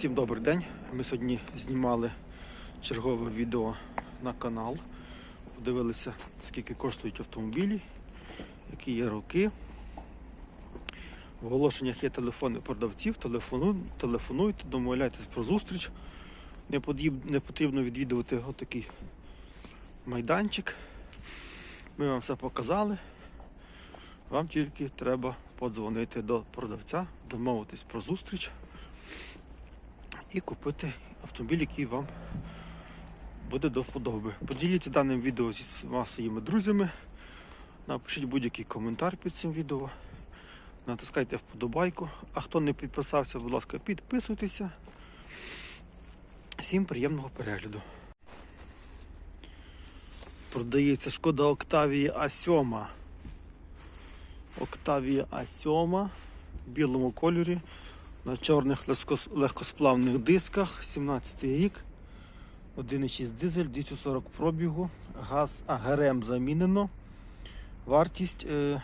Всім добрий день. Ми сьогодні знімали чергове відео на канал. Подивилися, скільки коштують автомобілі, які є роки. В оголошеннях є телефони продавців, телефону, телефонуйте, домовляйтесь про зустріч. Не, подіб- не потрібно відвідувати отакий майданчик. Ми вам все показали. Вам тільки треба подзвонити до продавця, домовитись про зустріч і купити автомобіль, який вам буде до вподоби. Поділіться даним відео зі своїми друзями. Напишіть будь-який коментар під цим відео. Натискайте вподобайку. А хто не підписався, будь ласка, підписуйтеся. Всім приємного перегляду. Продається шкода Октавії А7. Октавія А7 в білому кольорі на чорних легкосплавних дисках, 17 рік, 1,6 дизель, 240 пробігу, газ, а ГРМ замінено. Вартість е,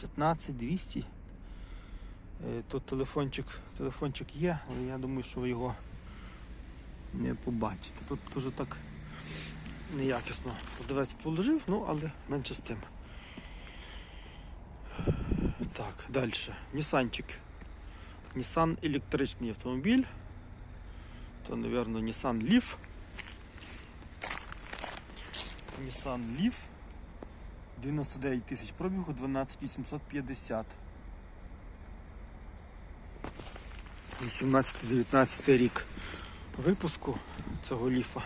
15200. Е, тут телефончик, телефончик є, але я думаю, що ви його не побачите. Тут дуже так неякісно продавець положив, ну але менше з тим. Так, далі. Нісанчик. Nissan електричний автомобіль. То, напевно, Nissan Leaf. Nissan Leaf. 99 тисяч пробігу, 12850. 18-19 рік випуску цього ліфа.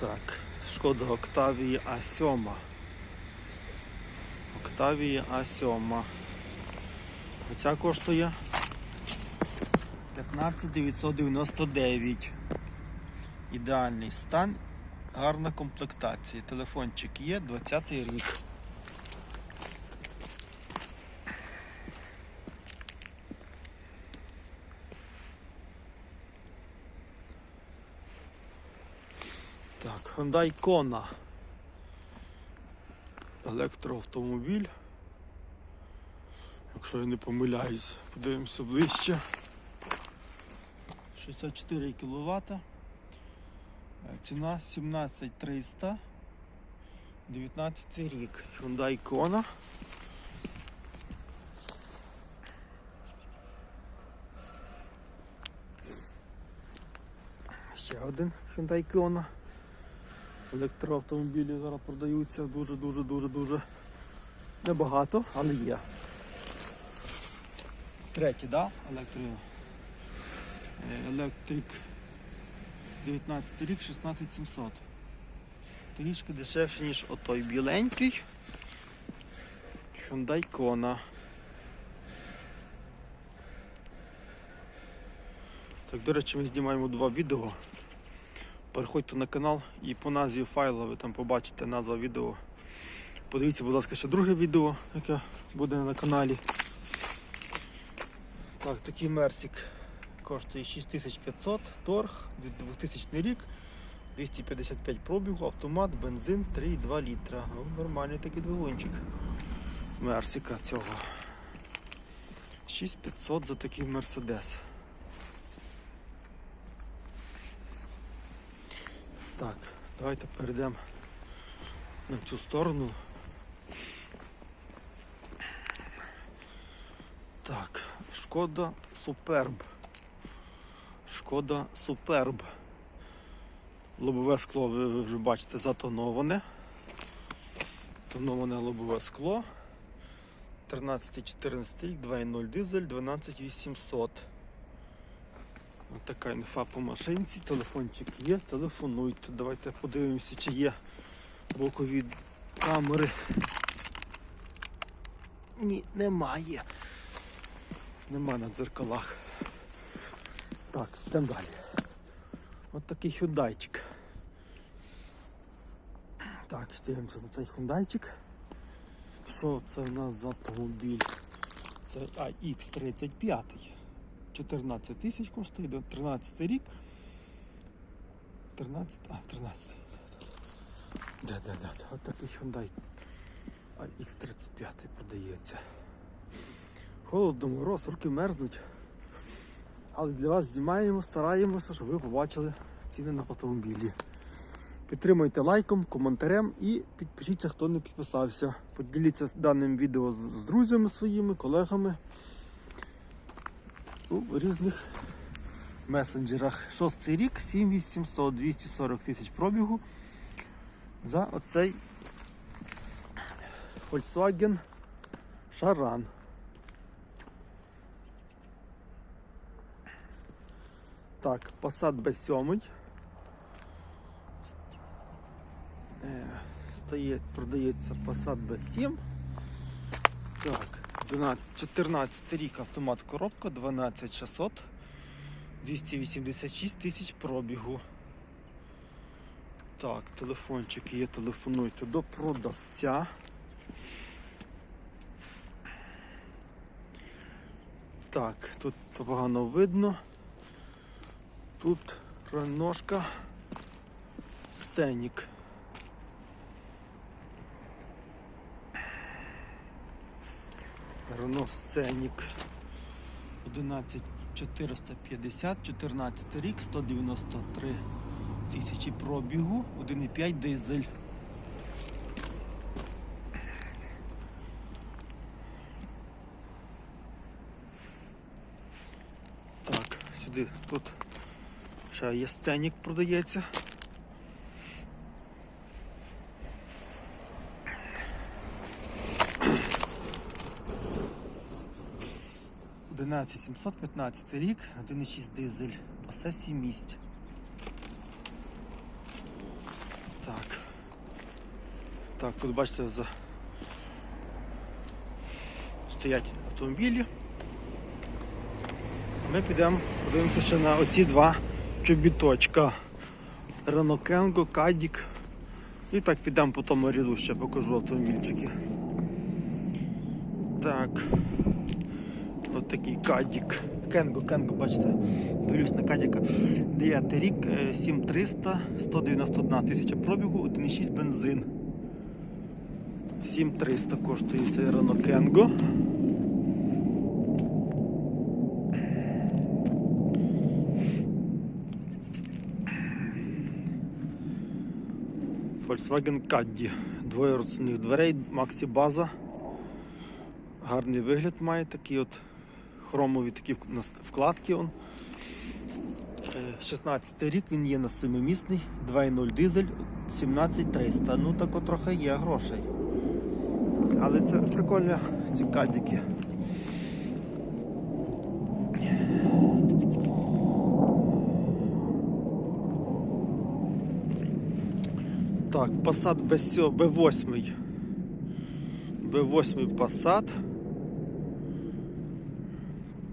Так, шкода Октавії А7. Октавії А7. Оця коштує 15999. Ідеальний стан, гарна комплектація. Телефончик є, 20 й рік. Так, Hyundai Kona. Електроавтомобіль. Якщо я не помиляюсь, подивимося ближче. 64 кВт. Ціна 17300. 19 рік. Hyundai Kona. Ще один Hyundai Kona. Електроавтомобілі зараз продаються дуже-дуже дуже дуже небагато, але є. Третій, да? Електро... Електрик 19 рік 16700. Трішки дешевше, ніж отой біленький. Hyundai Kona. Так, до речі, ми знімаємо два відео. Переходьте на канал і по назві файла ви там побачите назва відео. Подивіться, будь ласка, ще друге відео, яке буде на каналі. Так, такий мерсик коштує 6500, торг, 2000 рік, 255 пробігу, автомат, бензин 3,2 літра. Нормальний такий двигунчик мерсика цього. 6500 за такий мерседес. Так, давайте перейдемо на цю сторону. Так, шкода Суперб. Шкода Суперб. Лобове скло ви, вже бачите затоноване. Тоноване лобове скло. 13-14 рік, 2.0 дизель, 12800. Ось така інфа по машинці, телефончик є, телефонуйте. Давайте подивимося, чи є бокові камери. Ні, немає. Нема на дзеркалах. Так, йдемо далі. Ось такий хюндайчик. Так, дивимося на цей хундайчик. Що це у нас за автомобіль? Це AX35. 14 тисяч коштує, 13 рік. 13, а, 13. Де, де, де, де. Ось такий Hyundai X35 продається. Холодно, мороз, руки мерзнуть. Але для вас знімаємо, стараємося, щоб ви побачили ціни на автомобілі. Підтримуйте лайком, коментарем і підпишіться, хто не підписався. Поділіться даним відео з друзями своїми, колегами у різних месенджерах. Шостий рік, 7800, 240 тисяч пробігу за оцей Volkswagen Шаран. Так, Passat B7. Е, Стає, продається Passat B7. Так, 12 14 рік автомат коробка, 12600, 286 тисяч пробігу. Так, телефончик є, телефонуйте до продавця. Так, тут погано видно. Тут ножка сценік. Рено сценік 11450, 14 рік, 193 тисячі пробігу, 1,5 дизель. Сюди тут ще є сценік продається. Одинадцять 715 рік, 1,6 дизель, пасе 7 місць. Так. Так, тут бачите, за... стоять автомобілі. Ми підемо, подивимося ще на оці два чобіточка. Kengo, Кадік. І так підемо по тому ряду, ще покажу автомобільчики. Так. Ось такий Кадік. Кенго, Кенго, бачите, дивлюсь на Кадіка. 9 рік, е, 7300, 191 тисяча пробігу, 1,6 бензин. 7300 коштує цей Renault Kengo. Volkswagen Caddy. Двоє дверей, Maxi База. Гарний вигляд має такий от хромові такі вкладки. Он. Е, 16 рік він є на 7-місний, 2.0 дизель, 17300. Ну так трохи є грошей. Але це прикольні ці кадіки. Так, Passat B7, B8. B8 Passat.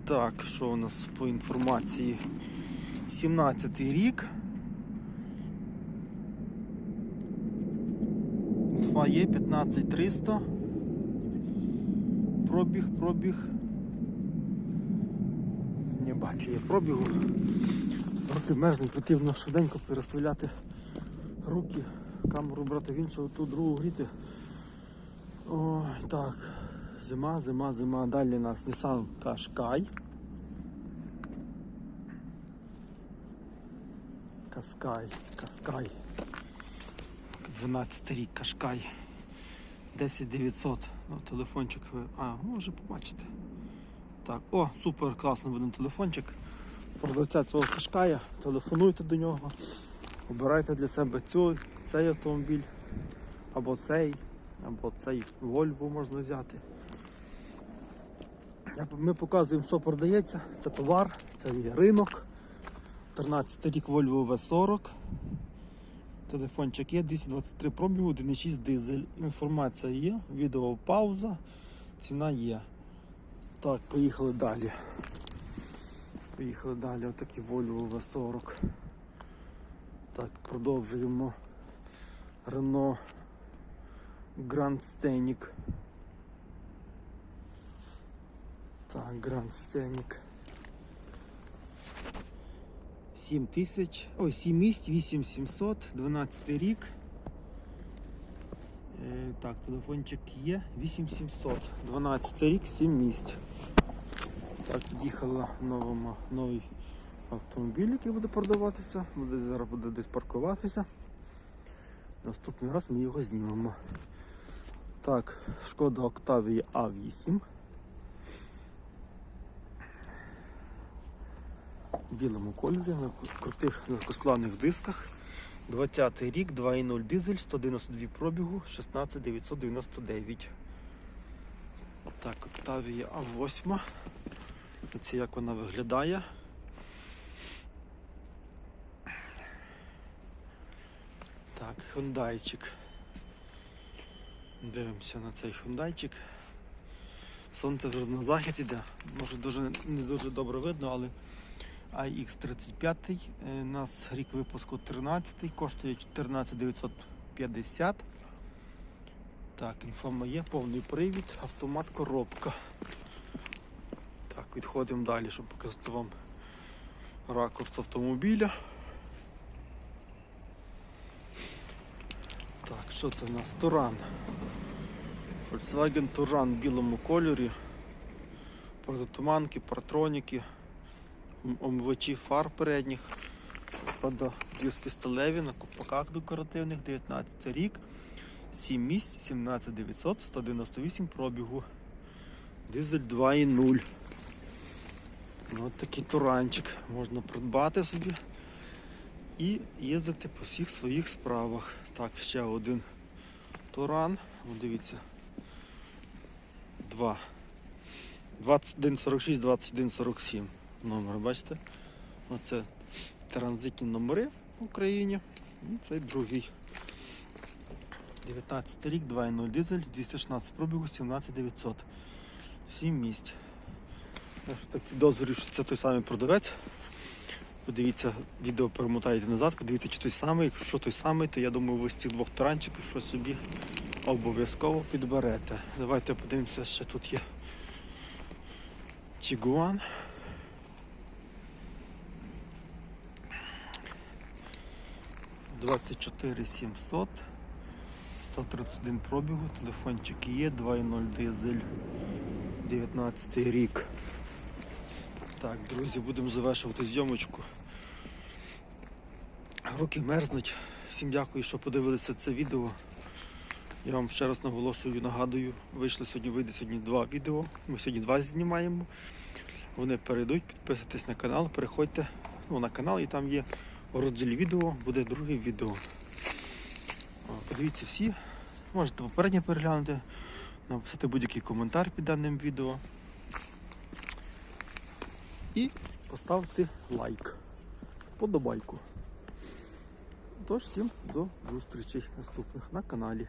Так, що у нас по інформації? 17 рік. 2 є 15300. Пробіг, пробіг. Не бачу я пробігу. Руки мерзнуть, потрібно швиденько переставляти руки, камеру брати в іншу, ту другу гріти. Ой, так. Зима, зима, зима. Далі у нас Nissan Qashqai. Каскай, Каскай. 12 рік Кашкай. 10900. Ну, телефончик ви. А, ну вже побачите. Так, о, супер класно видно телефончик. Продавця цього Кашкая, телефонуйте до нього, обирайте для себе цю, цей автомобіль, або цей, або цей Volvo можна взяти. Ми показуємо, що продається. Це товар, це є ринок. 13 рік Volvo V40. Телефончик є, 223 пробігу, 1,6 дизель. Інформація є, відео пауза, ціна є. Так, поїхали далі. Поїхали далі, отакі Volvo V40. Так, продовжуємо. Renault Grand Scenic. Так, Grand Scenic. 7 тисяч, ой, 7 місць, 8700, 12 рік. Е, Так, телефончик є 8700, 12 рік, 7 місць. Так, під'їхала новий автомобіль, який буде продаватися. Буде, зараз буде десь паркуватися. Наступний раз ми його знімемо. Так, шкода Octavia A8. Білому кольорі, на крутих легкосплавних дисках. 20 й рік, 2.0 дизель, 192 пробігу, 16999. Так, Octavia A8. Оце як вона виглядає. Так, хундайчик. Дивимося на цей хундайчик. Сонце вже на захід іде. Може дуже не дуже добре видно, але iX35 е, у нас рік випуску 13 коштує 14950. Так, інформа є, повний привід, автомат, коробка. Так, відходимо далі, щоб показати вам ракурс автомобіля. Так, що це в нас? Туран. Volkswagen Туран в білому кольорі. Протитуманки, партроніки, омивачі фар передніх. Правда, диски сталеві на купаках декоративних, 19 рік, 7 місць, 17900, 198 пробігу. Дизель 2.0. Ну, От такий туранчик можна придбати собі і їздити по всіх своїх справах. Так, ще один туран. О, дивіться. Два. 2146, 2147 номер, бачите? Оце транзитні номери в Україні. І цей другий. 19 рік, 2.0 дизель, 216 пробігу, 17900. 7 місць. Я ж так підозрюю, що це той самий продавець. Подивіться, відео перемотаєте назад, подивіться, чи той самий. Якщо той самий, то я думаю, ви з цих двох таранчиків щось собі обов'язково підберете. Давайте подивимося, ще тут є Тігуан. Двадцять чотири сімсот. 131 пробігу, телефончик є, 2.0 дизель, 19 рік. Так, друзі, будемо завершувати зйомочку. Руки мерзнуть. Всім дякую, що подивилися це відео. Я вам ще раз наголошую, нагадую, вийшли сьогодні, вийде сьогодні два відео. Ми сьогодні два знімаємо. Вони перейдуть, підписуйтесь на канал, переходьте ну, на канал і там є розділі відео, буде друге відео. Подивіться всі. Можете попередньо переглянути, написати будь-який коментар під даним відео. І поставити лайк. Подобайку. Тож всім до зустрічей наступних на каналі.